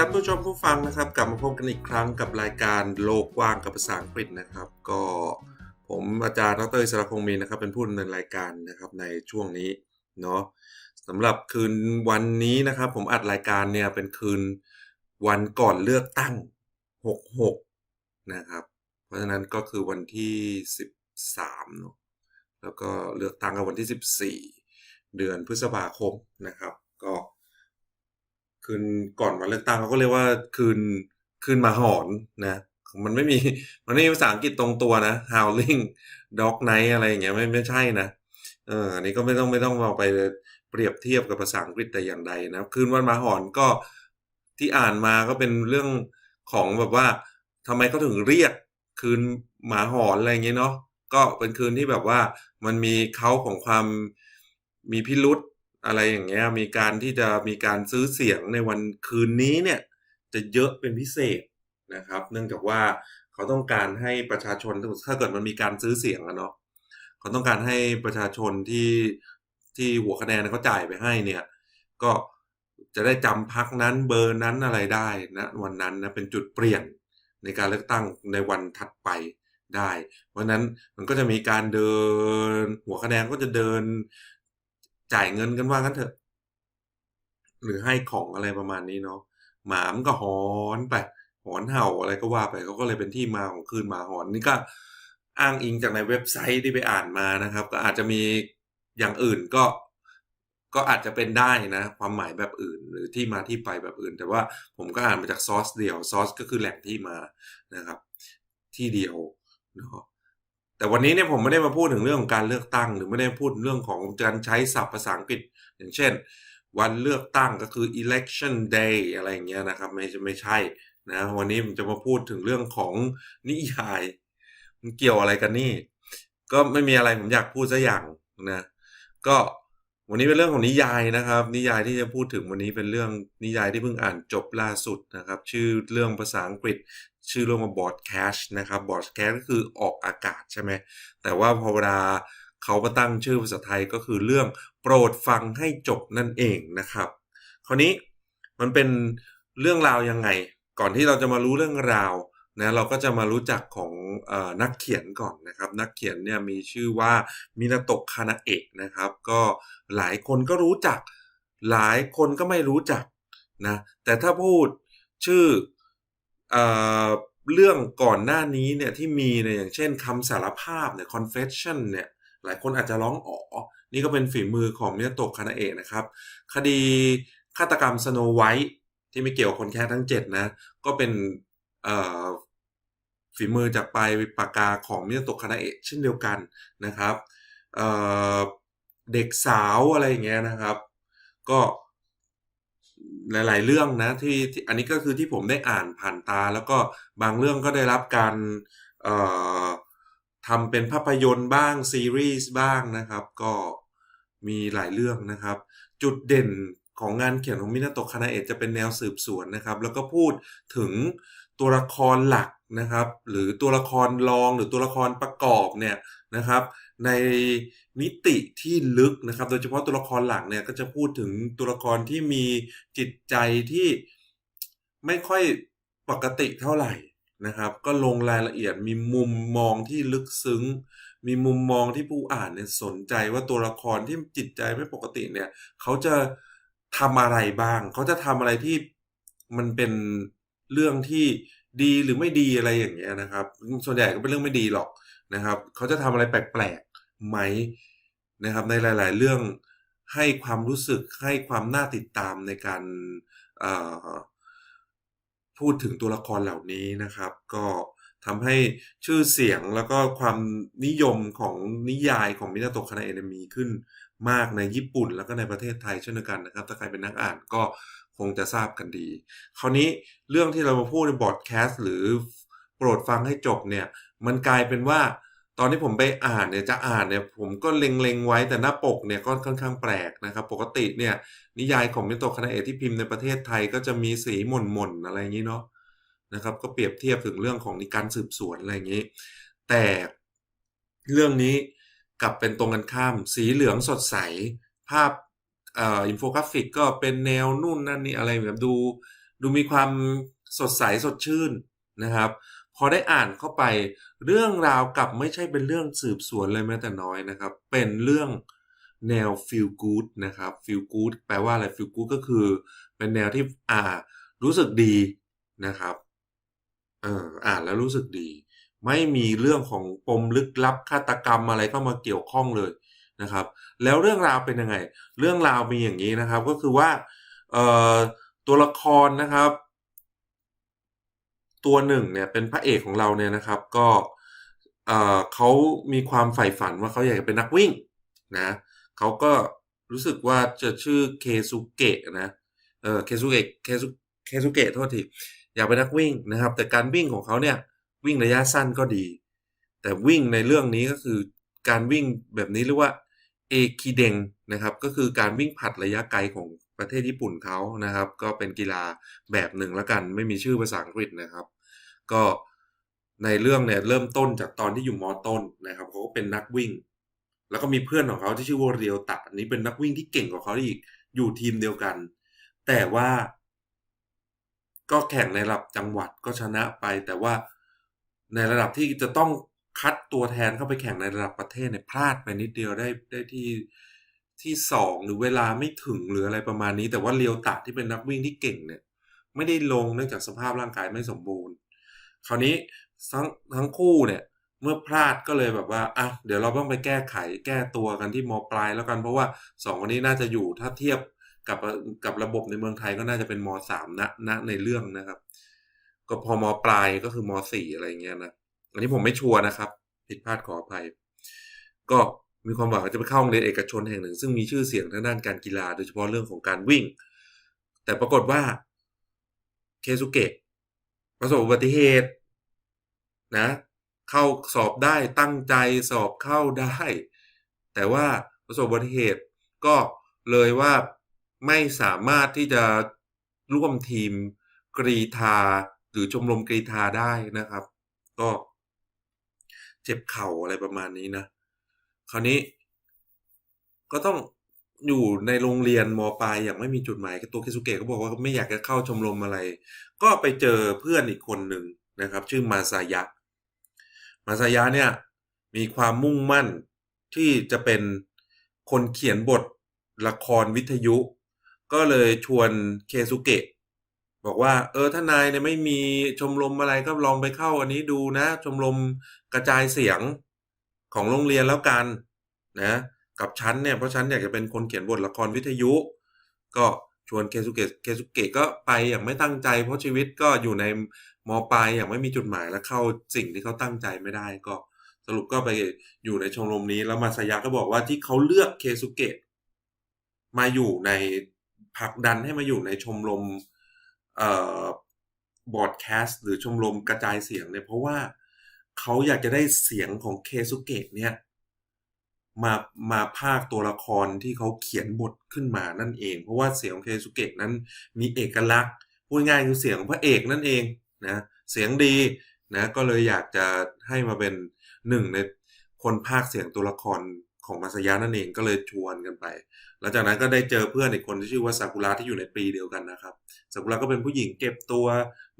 ครับผู้ชมผู้ฟังนะครับกลับมาพบกันอีกครั้งกับรายการโลกกว้างกับภาษาอังกฤษนะครับ ก็ผมอาจารย์ดรสระคงมีนะครับเป็นผู้ดำเนินรายการนะครับในช่วงนี้เนาะสำหรับคืนวันนี้นะครับ ผมอัดรายการเนี่ยเป็นคืนวันก่อนเลือกตั้ง 66 นะครับ เพราะฉะนั้นก็คือวันที่ 13เนาะแล้วก็เลือกตั้งกันวันที่ 14 เดือนพฤษภาคมนะครับ ก็ คืนก่อนวันเลือกตั้งเขาก็เรียกว่าคืนคืนมาหอนนะมันไม่มีมันไม่มีภาษาอังกฤษตรงตัวนะ howling dog night อะไรอย่างเงี้ยไม่ไม่ใช่นะเอออันนี้ก็ไม่ต้องไม่ต้องเอาไปเปรียบเทียบกับภาษาอังกฤษแต่อย่างใดนะคืนวันมาหอนก็ที่อ่านมาก็เป็นเรื่องของแบบว่าทำไมเขาถึงเรียกคืนหมาหอนอะไรอย่างเงี้ยเนาะก็เป็นคืนที่แบบว่ามันมีเขาของความมีพิรุษ อะไรอย่างเงี้ยมีการที่จะมีการซื้อเสียงในวันคืนนี้เนี่ยจะเยอะเป็นพิเศษนะครับ เนื่องจากว่าเขาต้องการให้ประชาชนถ้าเกิดมันมีการซื้อเสียงอะเนาะเขาต้องการให้ประชาชนที่ที่หัวคะแนนเขาจ่ายไปให้เนี่ย ก็จะได้จำพักนั้นเบอร์นั้นอะไรได้นะวันนั้นนะเป็นจุดเปลี่ยนในการเลือกตั้งในวันถัดไปได้ เพราะฉะนั้นมันก็จะมีการเดิน หัวคะแนนก็จะเดิน จ่ายเงินกันว่างั้นเถอะ หรือให้ของอะไรประมาณนี้เนาะหมามันก็หอนไปหอนเห่าอะไรก็ว่าไปเขาก็เลยเป็นที่มาของคืนหมาหอนนี่ก็อ้างอิงจากในเว็บไซต์ที่ไปอ่านมานะครับ ก็อาจจะมีอย่างอื่นก็ก็อาจจะเป็นได้นะ ความหมายแบบอื่น หรือที่มาที่ไปแบบอื่น แต่ว่าผมก็อ่านมาจากซอสเดียวซอสก็คือแหล่งที่มานะครับ ที่เดียวเนาะ แต่วันนี้เนี่ยผมไม่ได้มาพูดถึงเรื่องของการเลือกตั้ง หรือไม่ได้พูดเรื่องของการใช้ศัพท์ภาษาอังกฤษ อย่างเช่น วันเลือกตั้งก็คือ election day อะไรอย่างเงี้ยนะครับ ไม่ไม่ใช่นะวันนี้ผมจะมาพูดถึงเรื่องของนิยายมันเกี่ยวอะไรกันนี่ ก็ไม่มีอะไรผมอยากพูดสักอย่างนะก็วันนี้เป็นเรื่องของนิยายนะครับ นิยายที่จะพูดถึงวันนี้เป็นเรื่องนิยายที่เพิ่งอ่านจบล่าสุดนะครับ ชื่อเรื่องภาษาอังกฤษ ชื่อเรื่องว่า broadcast นะครับ broadcast ก็คือออกอากาศใช่ไหมแต่ว่าพอเวลาเขามาตั้งชื่อภาษาไทยก็คือเรื่องโปรดฟังให้จบนั่นเองนะครับ คราวนี้มันเป็นเรื่องราวยังไง ก่อนที่เราจะมารู้เรื่องราวนะเราก็จะมารู้จักของอนักเขียนก่อนนะครับ นักเขียนเนี่ยมีชื่อว่ามินาโตะคานาเอะนะครับ ก็หลายคนก็รู้จัก หลายคนก็ไม่รู้จักนะแต่ถ้าพูดชื่อ เรื่องก่อนหน้านี้เนี่ยที่มีเนี่ยอย่างเช่นคำสารภาพเนี่ย confession เนี่ยหลายคนอาจจะร้องอ๋อ นี่ก็เป็นฝีมือของมินาโตะคานาเอะนะครับ คดีฆาตกรรมสโนไวท์ที่ไม่เกี่ยวคนแค่ทั้งเจ็ดนะ ก็เป็นฝีมือจากปลายปากกาของมินาโตะคานาเอะเช่นเดียวกันนะครับเเด็กสาวอะไรอย่างเงี้ยนะครับ ก็ หลาย ๆ เรื่องนะที่อันนี้ก็คือที่ผมได้อ่านผ่านตา แล้วก็บางเรื่องก็ได้รับการทำเป็นภาพยนตร์บ้างซีรีส์บ้างนะครับ ก็มีหลายเรื่องนะครับ จุดเด่นของงานเขียนของมินาโตะคานาเอะจะเป็นแนวสืบสวนนะครับ แล้วก็พูดถึงตัวละครหลักนะครับ หรือตัวละครรองหรือตัวละครประกอบเนี่ยนะครับ ในมิติที่ลึกนะครับ โดยเฉพาะตัวละครหลักเนี่ยก็จะพูดถึงตัวละครที่มีจิตใจที่ไม่ค่อยปกติเท่าไหร่นะครับ ก็ลงรายละเอียดมีมุมมองที่ลึกซึ้ง มีมุมมองที่ผู้อ่านเนี่ยสนใจว่าตัวละครที่จิตใจไม่ปกติเนี่ยเขาจะทำอะไรบ้าง เขาจะทำอะไรที่มันเป็นเรื่องที่ดีหรือไม่ดีอะไรอย่างเงี้ยนะครับ ส่วนใหญ่ก็เป็นเรื่องไม่ดีหรอกนะครับ เขาจะทำอะไรแปลก ไหมนะครับในหลาย ๆ เรื่องให้ความรู้สึกให้ความน่าติดตามในการพูดถึงตัวละครเหล่านี้นะครับ ก็ทำให้ชื่อเสียงแล้วก็ความนิยมของนิยายของมินาโตะคานาเอะมีขึ้นมากในญี่ปุ่นแล้วก็ในประเทศไทยเช่นเดียวกันนะครับ ถ้าใครเป็นนักอ่านก็คงจะทราบกันดี คราวนี้เรื่องที่เรามาพูดในบอดแคสต์หรือโปรดฟังให้จบเนี่ย มันกลายเป็นว่า ตอนที่ผมไปอ่านเนี่ยจะอ่านเนี่ยผมก็เล็งๆไว้แต่หน้าปกเนี่ยก็ค่อนข้างแปลกนะครับ ปกติเนี่ย นิยายของมิโตคานาเอะที่พิมพ์ในประเทศไทยก็จะมีสีหม่นๆอะไรอย่างนี้เนาะนะครับ ก็เปรียบเทียบถึงเรื่องของการสืบสวนอะไรอย่างนี้ แต่เรื่องนี้กลับเป็นตรงกันข้าม สีเหลืองสดใส ภาพอินโฟกราฟิกก็เป็นแนวนู่นนั่นนี่อะไรแบบดู ดูมีความสดใสสดชื่นนะครับ พอได้อ่านเข้าไป เรื่องราวกลับไม่ใช่เป็นเรื่องสืบสวนเลยแม้แต่น้อยนะครับ เป็นเรื่องแนว feel good นะครับ feel good แปลว่าอะไร feel good ก็คือ เป็นแนวที่อ่ารู้สึกดีนะครับเอออ่านแล้วรู้สึกดี ไม่มีเรื่องของปมลึกลับฆาตกรรมอะไรเข้ามาเกี่ยวข้องเลยนะครับ แล้วเรื่องราวเป็นยังไง เรื่องราวมีอย่างนี้นะครับ ก็คือว่าเอ่อตัวละครนะครับ ตัวหนึ่งเนี่ยเป็นพระเอกของเราเนี่ยนะครับ ก็เออเขามีความใฝ่ฝันว่าเขาอยากจะเป็นนักวิ่งนะเขาก็รู้สึกว่าจะชื่อเคซุเกะนะเออเคซุเกะเคซุเคซุเกะโทษทีอยากเป็นนักวิ่งนะครับ แต่การวิ่งของเขาเนี่ยวิ่งระยะสั้นก็ดี แต่วิ่งในเรื่องนี้ก็คือการวิ่งแบบนี้เรียกว่าเอคิเดงนะครับ ก็คือการวิ่งผัดระยะไกลของ ประเทศญี่ปุ่นเขานะครับ ก็เป็นกีฬาแบบหนึ่งล้วกัน ไม่มีชื่อภาษาอังกฤษนะครับ ก็ในเรื่องเนี่ยเริ่มต้นจากตอนที่อยู่มอต้นนะครับเขาก็เป็นนักวิ่ง แล้วก็มีเพื่อนของเขาที่ชื่อว่าเรียวตะอันนี้เป็นนักวิ่งที่เก่งกว่าเขาอีกอยู่ทีมเดียวกัน แต่ว่าก็แข่งในระดับจังหวัดก็ชนะไป แต่ว่าในระดับที่จะต้องคัดตัวแทนเข้าไปแข่งในระดับประเทศเนี่ยพลาดไปนิดเดียวได้ได้ที่ ที่สองหรือเวลาไม่ถึงหรืออะไรประมาณนี้ แต่ว่าเรียวตะที่เป็นนักวิ่งที่เก่งเนี่ย ไม่ได้ลงเนื่องจากสภาพร่างกายไม่สมบูรณ์ คราวนี้ทั้งทั้งคู่เนี่ยเมื่อพลาดก็เลยแบบว่าอะเดี๋ยวเราต้องไปแก้ไขแก้ตัวกันที่มปลายแล้วกันเพราะว่าสองคนนี้น่าจะอยู่ถ้าเทียบกับกับระบบในเมืองไทยก็น่าจะเป็นมสามณณในเรื่องนะครับ ก็พอมปลายก็คือมสี่อะไรเงี้ยนะอันนี้ผมไม่ชัวร์นะครับ ผิดพลาดขออภัย ก็ มีความหวังจะไปเข้าโรงเรียนเอกชนแห่งหนึ่ง ซึ่งมีชื่อเสียงทางด้านการกีฬา โดยเฉพาะเรื่องของการวิ่ง แต่ปรากฏว่าเคซุเกะประสบอุบัติเหตุนะ เข้าสอบได้ตั้งใจสอบเข้าได้ แต่ว่าประสบอุบัติเหตุก็เลยว่าไม่สามารถที่จะร่วมทีมกรีธาหรือชมรมกรีธาได้นะครับ ก็เจ็บเข่าอะไรประมาณนี้นะ คราวนี้ ก็ต้องอยู่ในโรงเรียนมปลายอย่างไม่มีจุดหมายตัวเคซุเกะก็บอกว่าไม่อยากจะเข้าชมรมอะไร ก็ไปเจอเพื่อนอีกคนหนึ่งนะครับ ชื่อมาซายะ มาซายะเนี่ยมีความมุ่งมั่นที่จะเป็นคนเขียนบทละครวิทยุ ก็เลยชวนเคซุเกะบอกว่า เออถ้านายเนี่ยไม่มีชมรมอะไรก็ลองไปเข้าอันนี้ดูนะ ชมรมกระจายเสียง ของโรงเรียนแล้วกันนะกับฉันเนี่ยเพราะฉันอยากจะเป็นคนเขียนบทละครวิทยุ ก็ชวนเคซุเกะเคซุเกะก็ไปอย่างไม่ตั้งใจเพราะชีวิตก็อยู่ในมปลายอย่างไม่มีจุดหมายและเข้าสิ่งที่เขาตั้งใจไม่ได้ก็สรุปก็ไปอยู่ในชมรมนี้แล้วมาสยาก็บอกว่าที่เขาเลือกเคซุเกะมาอยู่ในผลักดันให้มาอยู่ในชมรมเอ่อบอดแคสต์หรือชมรมกระจายเสียงเนี่ยเพราะว่า เขาอยากจะได้เสียงของเคซุเกะเนี่ยมามาภาคตัวละครที่เขาเขียนบทขึ้นมานั่นเอง เพราะว่าเสียงของเคซุเกะนั้นมีเอกลักษณ์พูดง่ายคือเสียงพระเอกนั่นเองนะเสียงดีนะก็เลยอยากจะให้มาเป็นหนึ่งในคนภาคเสียงตัวละครของมาสยานั่นเองก็เลยชวนกันไป หลังจากนั้นก็ได้เจอเพื่อนอีกคนที่ชื่อว่าซากุระที่อยู่ในปีเดียวกันนะครับซากุระก็เป็นผู้หญิงเก็บตัว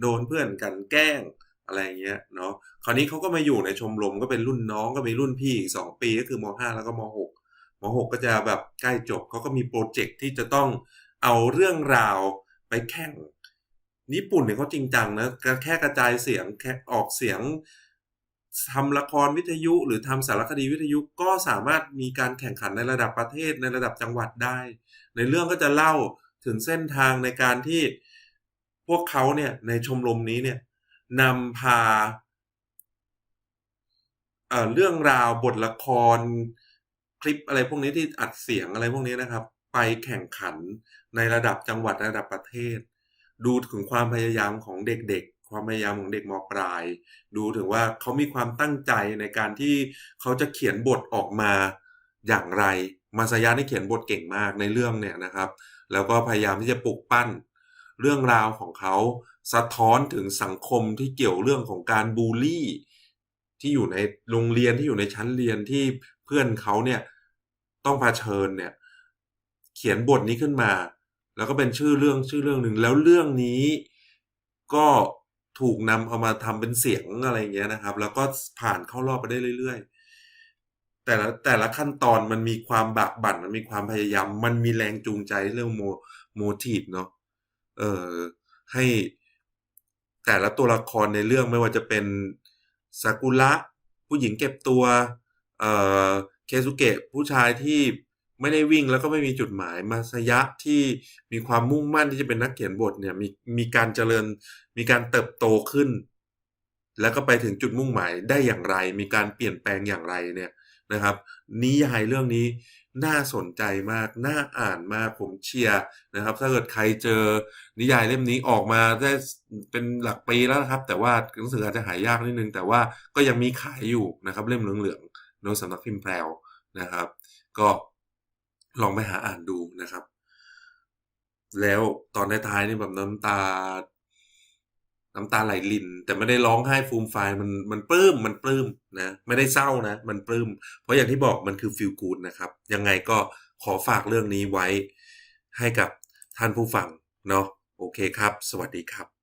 โดนเพื่อนกันแกล้ง อะไรเงี้ยเนาะคราวนี้เขาก็มาอยู่ในชมรมก็เป็นรุ่นน้องก็มีรุ่นพี่อีกสองปีก็คือมห้าแล้วก็มหกมหกก็จะแบบใกล้จบเขาก็มีโปรเจกต์ที่จะต้องเอาเรื่องราวไปแข่งญี่ปุ่นเนี่ยเขาจริงจังนะแค่กระจายเสียงแค่ออกเสียงทำละครวิทยุหรือทำสารคดีวิทยุก็สามารถมีการแข่งขันในระดับประเทศในระดับจังหวัดได้ ในเรื่องก็จะเล่าถึงเส้นทางในการที่พวกเขาเนี่ยในชมรมนี้เนี่ย นำพาเเรื่องราวบทละคร คลิปอะไรพวกนี้ที่อัดเสียงอะไรพวกนี้นะครับ ไปแข่งขันในระดับจังหวัดระดับประเทศ ดูถึงความพยายามของเด็กๆ ความพยายามของเด็กมปลาย ดูถึงว่าเขามีความตั้งใจในการที่เขาจะเขียนบทออกมาอย่างไร มาสยานี่เขียนบทเก่งมากในเรื่องเนี่ยนะครับ แล้วก็พยายามที่จะปลุกปั้นเรื่องราวของเขา สะท้อนถึงสังคมที่เกี่ยวเรื่องของการบูลลี่ ที่อยู่ในโรงเรียนที่อยู่ในชั้นเรียนที่เพื่อนเขาเนี่ยต้องเผชิญเนี่ย เขียนบทนี้ขึ้นมา แล้วก็เป็นชื่อเรื่องชื่อเรื่องหนึ่งแล้วเรื่องนี้ก็ถูกนำเอามาทำเป็นเสียงอะไรเงี้ยนะครับ แล้วก็ผ่านเข้ารอบไปได้เรื่อยๆ แต่ละแต่ละขั้นตอนมันมีความบากบั่นมันมีความพยายาม มันมีแรงจูงใจเรื่องโมโมทีฟเนาะเออให้ แต่ละตัวละครในเรื่องไม่ว่าจะเป็นซากุระผู้หญิงเก็บตัวเอ่อเคซุเกะผู้ชายที่ไม่ได้วิ่งแล้วก็ไม่มีจุดหมายมาสยะที่มีความมุ่งมั่นที่จะเป็นนักเขียนบทเนี่ยมีมีการเจริญมีการเติบโตขึ้น แล้วก็ไปถึงจุดมุ่งหมายได้อย่างไร มีการเปลี่ยนแปลงอย่างไรเนี่ยนะครับ นิยายเรื่องนี้น่าสนใจมาก น่าอ่านมาก ผมเชียร์นะครับ ถ้าเกิดใครเจอนิยายเล่มนี้ออกมาได้เป็นหลักปีแล้วนะครับ แต่ว่าหนังสืออาจจะหายากนิดนึง แต่ว่าก็ยังมีขายอยู่นะครับ เล่มเหลืองๆโน้ตสำนักพิมพ์แพรวนะครับ ก็ลองไปหาอ่านดูนะครับ แล้วตอนท้ายๆนี่แบบน้ำตา น้ำตาไหลลิน แต่ไม่ได้ร้องไห้ฟูมฟายมันมันปลื้มมันปลื้มนะไม่ได้เศร้านะ มันปลื้มเพราะอย่างที่บอกมันคือฟิลกูดนะครับ ยังไงก็ขอฝากเรื่องนี้ไว้ให้กับท่านผู้ฟังเนาะโอเคครับ สวัสดีครับ